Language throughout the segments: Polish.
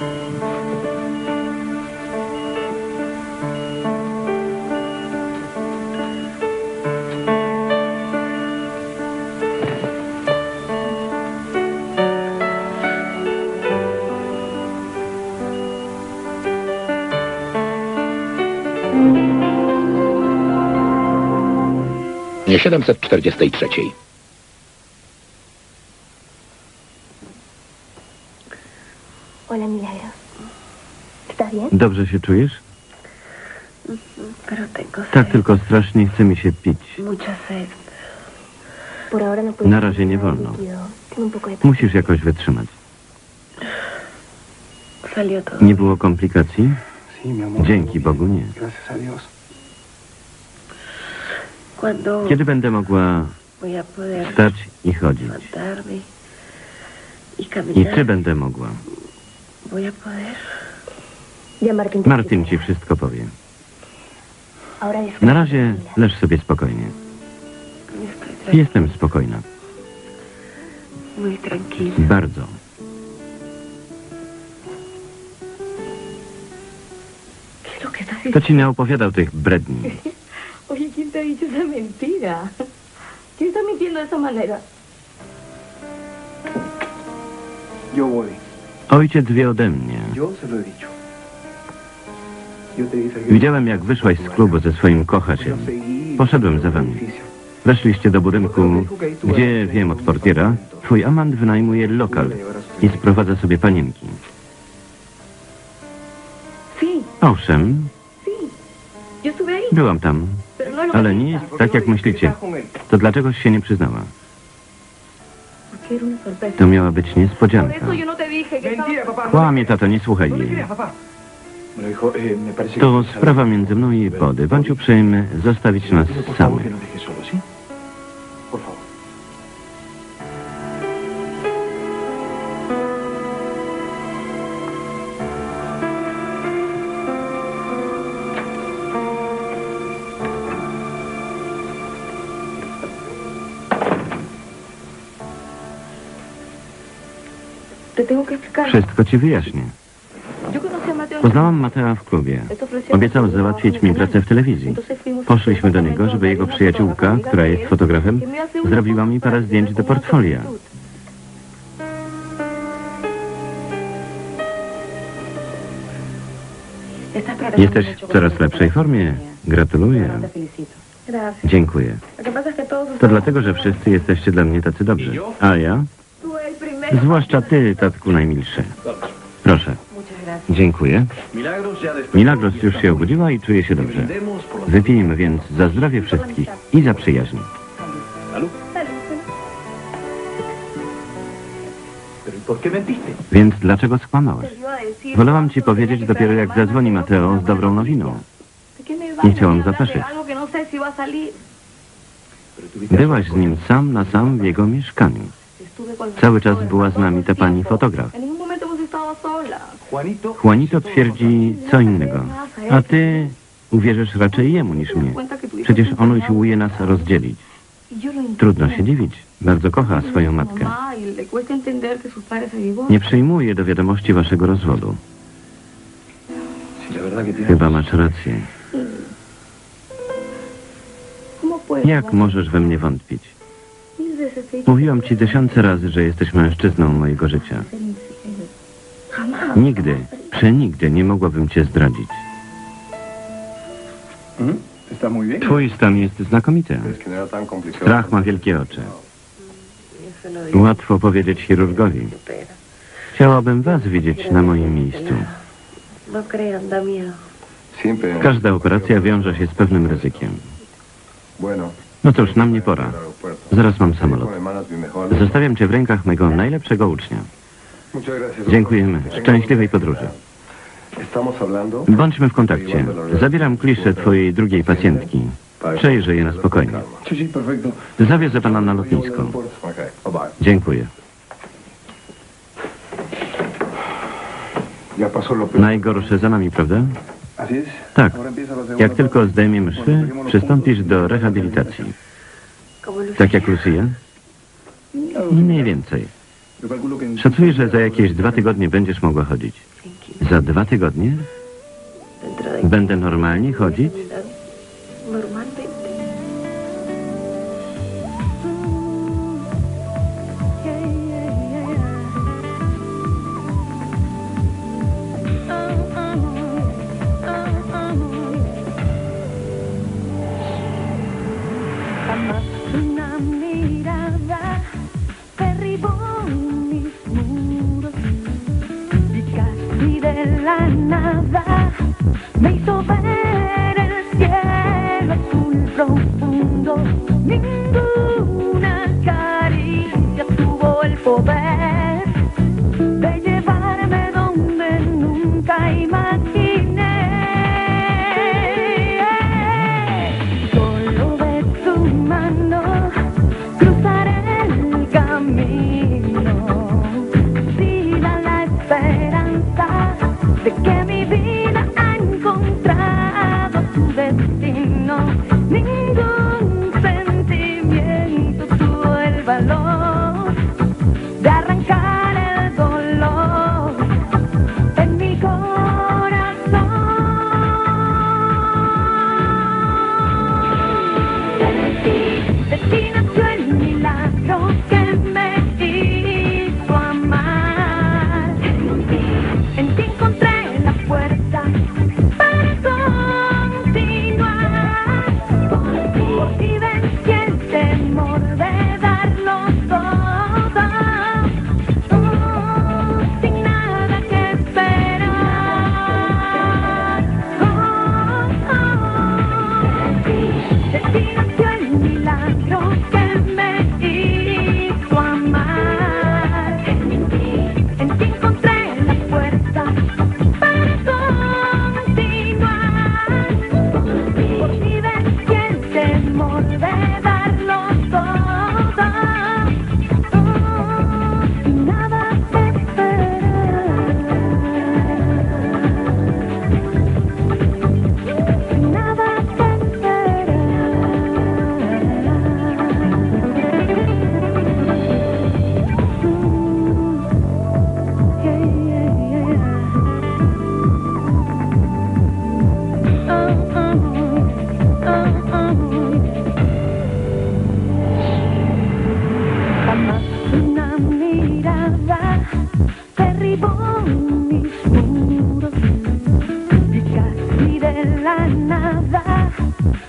Nie 743. Hola, Milagros. ¿Estás bien? Dobrze się czujesz? Pero tengo sed. Tak, tylko strasznie chce mi się pić. Mucha sed. Por ahora no puedes Na razie nie wolno. Musisz jakoś wytrzymać. Nie było komplikacji? Dzięki Bogu nie. Kiedy będę mogła wstać i chodzić? y I czy będę mogła? voy a poder. Ya Martín te Martin ci wszystko powie. Na razie leż sobie spokojnie. Jestem spokojna. Bardzo. ¿Qué es lo que estás Kto ci naopowiadał tych bredni? Oye, ¿quién te ha dicho esa mentira? ¿Quién está mintiendo de esa manera? Yo voy. Ojciec wie ode mnie. Yo se lo he dicho. Widziałem, jak wyszłaś z klubu ze swoim kochaczem. Poszedłem za wami. Weszliście do budynku, gdzie, wiem od portiera, twój amant wynajmuje lokal i sprowadza sobie panienki. Owszem, byłam tam, no ale nie jest tak, jak myślicie. To dlaczegoś się nie przyznała? To miała być niespodzianka. no. Kłamie, tato, nie słuchaj ¿Dónde jej. To sprawa między mną i Body. Bądź uprzejmy zostawić nas samych. Wszystko ci wyjaśnię. Yo conocí a Mateo... Poznałam Matea w klubie. Obiecał załatwić mi pracę w telewizji. Poszliśmy do niego, żeby jego przyjaciółka, która jest fotografem, zrobiła mi parę zdjęć do portfolia. Jesteś w coraz lepszej formie. Gratuluję. Dziękuję. To dlatego, że wszyscy jesteście dla mnie tacy dobrzy. A ja? Zwłaszcza ty, tatku najmilszy. Proszę. Dziękuję. Milagros już się obudziła i czuje się dobrze. Wypijmy więc za zdrowie wszystkich i za przyjaźń. Więc dlaczego skłamałeś? Wolałam ci powiedzieć dopiero jak zadzwoni Mateo z dobrą nowiną. ¿De qué me vas Nie chciałam zapeszyć. Byłaś z nim sam na sam w jego mieszkaniu. Cały czas była z nami ta pani fotograf. Juanito. Twierdzi co innego. A ty uwierzysz raczej jemu niż mnie. Przecież on usiłuje nas rozdzielić. Trudno się dziwić. Bardzo kocha swoją matkę. Nie przyjmuje do wiadomości waszego rozwodu. Chyba masz rację. Jak możesz we mnie wątpić? Mówiłam ci tysiące razy, że jesteś mężczyzną mojego życia. Nigdy, przenigdy nie mogłabym cię zdradzić. ¿Mm? Bien. Twój stan jest znakomity. Strach ma wielkie oczy. Łatwo powiedzieć chirurgowi. Chciałabym was widzieć na moim miejscu. Każda operacja wiąże się z pewnym ryzykiem. No cóż, na mnie pora. Zaraz mam samolot. Mejor. Zostawiam cię w rękach mego najlepszego ucznia. Dziękujemy. Szczęśliwej podróży. Bądźmy w kontakcie. Zabieram klisze twojej drugiej pacjentki. Przejrzę je na spokojnie. Zawiozę pana na lotnisko. Dziękuję. Najgorsze za nami, prawda? Tak. Jak tylko zdejmiemy szwy, przystąpisz do rehabilitacji. Tak jak Lucia? Mniej więcej. Szacuję, że za jakieś dwa tygodnie będziesz mogła chodzić. Za dwa tygodnie będę normalnie chodzić? Ninguna caricia tuvo el poder de llevarme donde nunca imaginé. Solo de tu mano cruzaré el camino.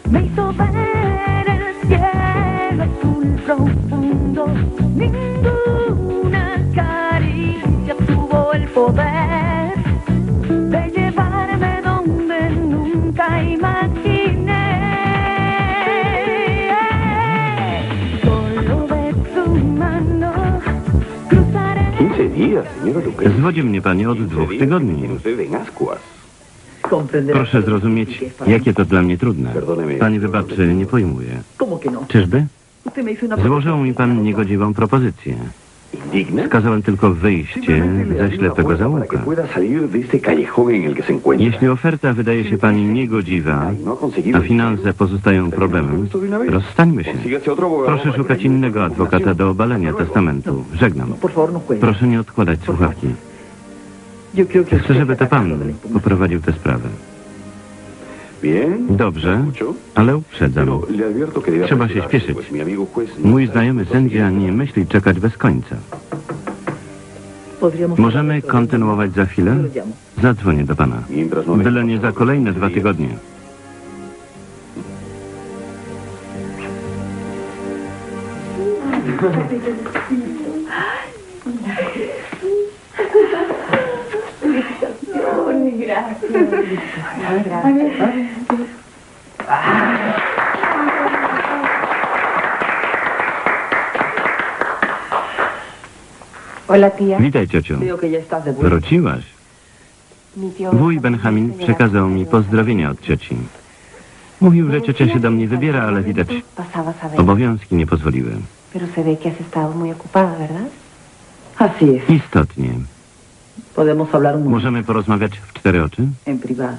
Me hizo ver el cielo azul profundo. Ninguna caricia tuvo el poder de llevarme donde nunca imaginé. Solo de tu mano cruzaré 15 días, señora Lucrezia. Zwodzi mnie pani od dwóch tygodni. Proszę zrozumieć, jakie to dla mnie trudne. Pani wybaczy, nie pojmuję. ¿Cómo que no? Czyżby? Złożył mi pan niegodziwą propozycję. Wskazałem tylko wyjście ze ślepego zaułka. Jeśli oferta wydaje się pani niegodziwa, No a finanse pozostają problemem, rozstańmy się. Proszę szukać innego adwokata do obalenia testamentu. Żegnam. No juegue. Proszę nie odkładać słuchawki. Chcę, żeby to pan poprowadził tę sprawę. Dobrze, ale uprzedzam. Trzeba się śpieszyć. no Mój znajomy sędzia nie myśli czekać bez końca. Możemy kontynuować za chwilę? Zadzwonię do pana. No Byle nie za kolejne dwa tygodnie. Hola, tía. Witaj, ciociu. Wróciłaś. Wuj Benjamin przekazał mi pozdrowienia od cioci. Mówił, że ciocia się do mnie wybiera, ale widać obowiązki nie pozwoliły. Pero se ve que has estado muy ocupada, ¿verdad? Así es. Istotnie. Możemy porozmawiać w cztery oczy? en privado.